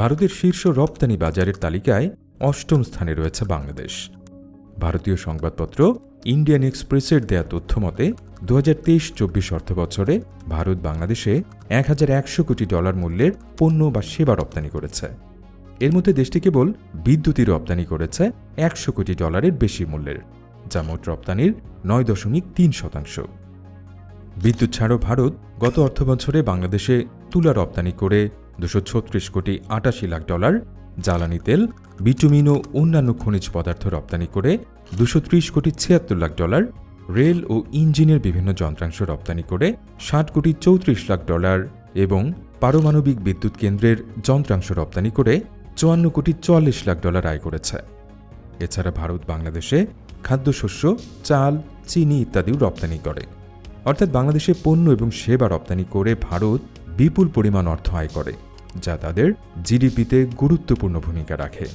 ভারতের শীর্ষ রপ্তানি বাজারের তালিকায় অষ্টম স্থানে রয়েছে বাংলাদেশ। ভারতীয় সংবাদপত্র ইন্ডিয়ান এক্সপ্রেসের দেয়া তথ্য মতে দু হাজার তেইশ চব্বিশ অর্থ বছরে ভারত বাংলাদেশে এক হাজার একশো কোটি ডলার মূল্যের পণ্য বা সেবা রপ্তানি করেছে। এর মধ্যে দেশটি কেবল বিদ্যুৎই রপ্তানি করেছে একশো কোটি ডলারের বেশি মূল্যের, যা মোট রপ্তানির নয় দশমিক তিন শতাংশ। বিদ্যুৎ ছাড়াও ভারত গত অর্থবছরে বাংলাদেশে তুলা রপ্তানি করে দুশো ছত্রিশ কোটি আটাশি লাখ ডলার, জ্বালানি তেল, বিটুমিন ও অন্যান্য খনিজ পদার্থ রপ্তানি করে দুশো ত্রিশ কোটি ছিয়াত্তর লাখ ডলার, রেল ও ইঞ্জিনের বিভিন্ন যন্ত্রাংশ রপ্তানি করে ষাট কোটি চৌত্রিশ লাখ ডলার এবং পারমাণবিক বিদ্যুৎ কেন্দ্রের যন্ত্রাংশ রপ্তানি করে চুয়ান্ন কোটি চুয়াল্লিশ লাখ ডলার আয় করেছে। এছাড়া ভারত, বাংলাদেশে খাদ্যশস্য, চাল, চিনি ইত্যাদিও রপ্তানি করে। অর্থাৎ বাংলাদেশে পণ্য এবং সেবা রপ্তানি করে ভারত বিপুল পরিমাণ অর্থ আয় করে যা তাদের জিডিপিতে গুরুত্বপূর্ণ ভূমিকা রাখে।